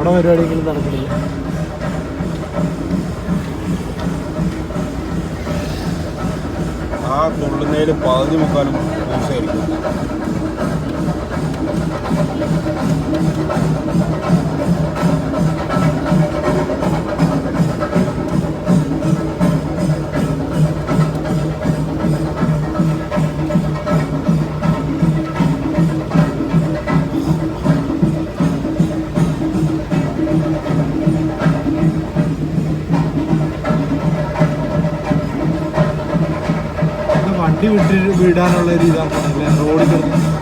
നമ്മുടെ പരിപാടിയെങ്കിലും നടക്കുന്നില്ല ആ കൊള്ളുന്നതിൽ പകുതി മുക്കാലും ദിവസമായിരിക്കും ഇത് വിട്ടി വിടാനുള്ള ഒരു ഇതാക്കണല്ലേ റോഡിൽ കിടന്ന്